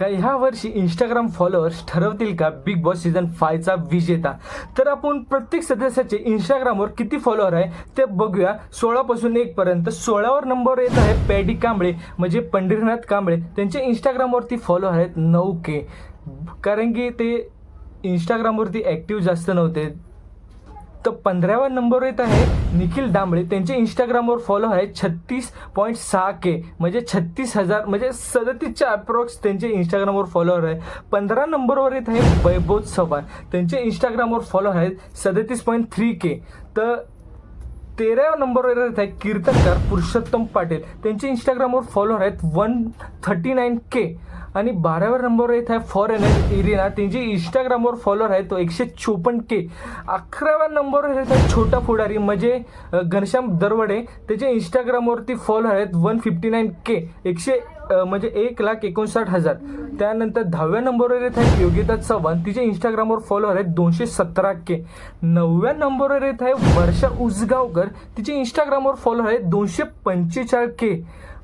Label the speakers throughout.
Speaker 1: का ह्या वर्षी इंस्टाग्राम फॉलोअर्स ठरवतील का बिग बॉस सीझन फायचा विजेता? तर आपण प्रत्येक सदस्याचे इंस्टाग्रामवर किती फॉलोअर आहे ते बघूया. सोळापासून एकपर्यंत सोळावर नंबर येत आहे पॅडी कांबळे म्हणजे पंढरीनाथ कांबळे. त्यांच्या इंस्टाग्रामवरती फॉलोअर आहेत नऊ के. कारण की ते इंस्टाग्रामवरती ॲक्टिव्ह जास्त नव्हते. तर पंधराव्या नंबरवर येत आहे निखिल दांबळे त्यांचे इंस्टाग्रामवर फॉलो आहे छत्तीस पॉईंट सहा के. म्हणजे छत्तीस हजार म्हणजे सदतीसच्या अप्रॉक्स त्यांचे इंस्टाग्रामवर फॉलोअर आहे. पंधरा नंबरवर येत आहे वैभव चव्हाण. त्यांचे इंस्टाग्रामवर फॉलो आहेत सदतीस पॉईंट थ्री के. तर तेराव्या नंबरवर येत आहे कीर्तनकार पुरुषोत्तम पाटील. त्यांचे इंस्टाग्रामवर फॉलोअर आहेत वन थर्टी नाईन के आणि बाराव्या नंबरवर येत आहे फॉरेनर इरिना. त्यांची इंस्टाग्रामवर फॉलोअर आहे तो एकशे चोपन्न के अकराव्या नंबरवर येत आहे छोटा पुढारी म्हणजे घनश्याम दरवडे. त्याचे इंस्टाग्रामवरती फॉलोअर आहेत वन फिफ्टी नाईन के एकशे म्हणजे एक लाख एकोणसाठ हजार. त्यानंतर दहाव्या नंबरवर येत आहे योगिता चव्हाण. तिचे इंस्टाग्रामवर फॉलोअर आहेत दोनशे सतरा के नवव्या नंबरवर येत आहे वर्षा उसगावकर. तिचे इंस्टाग्रामवर फॉलोअर आहेत दोनशे पंचेचाळीस के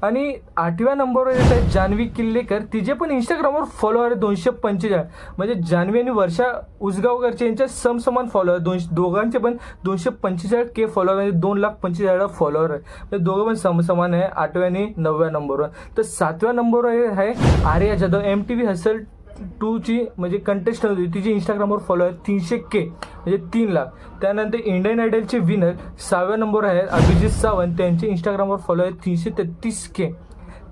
Speaker 1: आणि आठव्या नंबरवर येत आहे जान्हवी किल्लेकर. तिचे पण इंस्टाग्रामवर फॉलोअर आहे दोनशे पंचेचाळीस. म्हणजे जान्हवी आणि वर्षा उसगावकरचे यांच्या समसमान फॉलोअर दोनशे दोघांचे पण दोनशे पंचेचाळीस के फॉलोअर म्हणजे दोन लाख पंचेचाळीस फॉलोअर आहे. म्हणजे दोघं पण समसमान आहे. आठव्या आणि नवव्या नंबरवर. तर सातव्या नंबरवर आहे Arya Jadhav. M T V hustle टूची म्हणजे कंटेस्टंट होती. तिचे इंस्टाग्रामवर फॉलो आहेत तीनशे के म्हणजे तीन लाख. त्यानंतर इंडियन आयडलचे विनर सहाव्या नंबर आहेत अभिजित सावंत. त्यांचे इंस्टाग्रामवर फॉलो आहे तीनशे तेहतीस के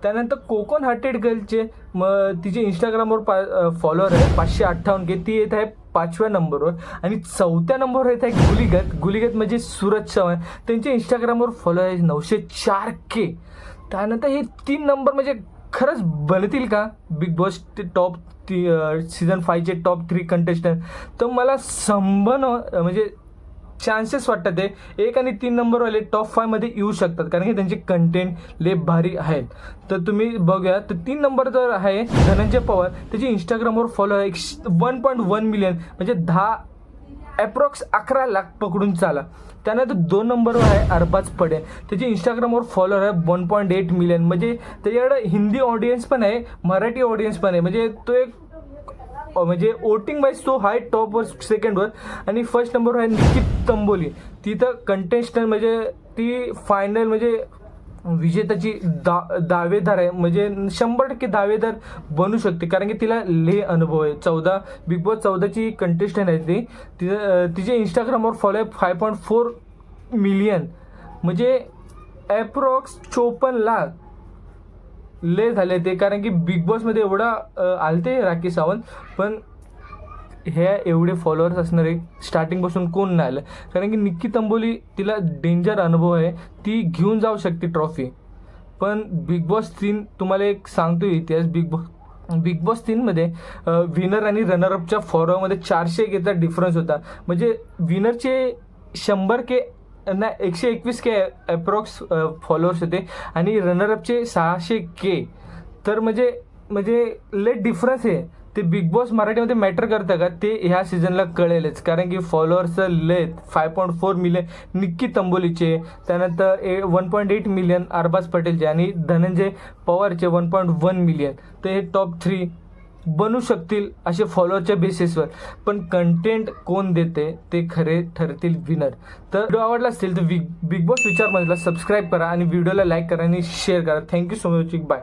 Speaker 1: त्यानंतर कोकण हार्टेड गर्लचे मग तिचे इंस्टाग्रामवर पा फॉलोअर आहे पाचशे अठ्ठावन्न के ती येत आहे पाचव्या नंबरवर आणि चौथ्या नंबरवर येत आहे गुलिगत. गुलिगत म्हणजे सूरज चव्हाण. त्यांचे इंस्टाग्रामवर फॉलो आहे नऊशे चार के त्यानंतर हे तीन नंबर म्हणजे खरंच बनतील का? बिग बॉस टॉप ती सीझन फायचे टॉप थ्री कंटेस्टंट तर मला संभन म्हणजे चान्सेस वाटतात ते. एक आणि तीन नंबरवाले टॉप फायमध्ये येऊ शकतात. कारण की त्यांचे कंटेंट लेप भारी आहेत. तर तुम्ही बघूया. तर तीन नंबर जर आहे धनंजय पवार. त्याची इंस्टाग्रामवर फॉलो आहे. वन पॉईंट वन मिलियन म्हणजे दहा ॲप्रॉक्स अकरा लाख पकडून चाला. त्यानंतर दोन नंबरवर आहे अरबाज पडे. त्याचे इंस्टाग्रामवर फॉलोअर आहे वन पॉईंट एट मिलियन म्हणजे त्याच्याकडे हिंदी ऑडियन्स पण आहे मराठी ऑडियन्स पण आहे. म्हणजे तो एक म्हणजे वोटिंग वाईज तो हाय टॉपवर सेकंडवर आणि फर्स्ट नंबरवर आहे निकित तंबोली. ती तर कंटेस्टंट म्हणजे ती फायनल म्हणजे विजेताची दा दावेदार आहे. म्हणजे शंभर टक्के दावेदार बनू शकते. कारण की तिला ले अनुभव आहे. चौदा बिग बॉस चौदाची कंटेस्टंट आहे ती. तिचं तिचे इंस्टाग्रामवर फॉलो आहे फाय पॉईंट फोर मिलियन म्हणजे ॲप्रॉक्स चोपन्न लाख ले झाले ते. कारण की बिग बॉसमध्ये एवढा आलते राखी सावंत. पण हे एवढे फॉलोअर्स असणारे स्टार्टिंगपासून कोण नाही आलं? कारण की निक्की तंबोली तिला डेंजर अनुभव आहे. ती घेऊन जाऊ शकते ट्रॉफी पण बिग बॉस तीन तुम्हाला एक सांगतो इतिहास. बिग बॉस बिग बॉस तीनमध्ये विनर आणि रनरअपच्या फॉलोअरमध्ये चारशे केचा डिफरन्स होता. म्हणजे विनरचे शंभर के ना एकशे एकवीस के अप्रॉक्स फॉलोअर्स होते आणि रनरअपचे सहाशे के. तर म्हणजे म्हणजे लेट डिफरन्स आहे. ते बिग बॉस मराठीमध्ये मॅटर करतं का? ते ह्या सीझनला कळेलच. कारण की फॉलोअर्सचं लेत five point four million Nikki तंबोलीचे त्यानंतर ए one point eight million Arbaz पटेलचे आणि धनंजय पवारचे वन पॉईंट वन मिलियन तर हे टॉप थ्री बनू शकतील असे फॉलोअरच्या बेसिसवर पण कंटेंट कोण देते? ते खरे ठरतील विनर तर व्हिडिओ आवडला असेल तर बिग बिग बॉस विचारमधला सबस्क्राईब करा आणि व्हिडिओला लाईक करा आणि शेअर करा. Thank you so much bye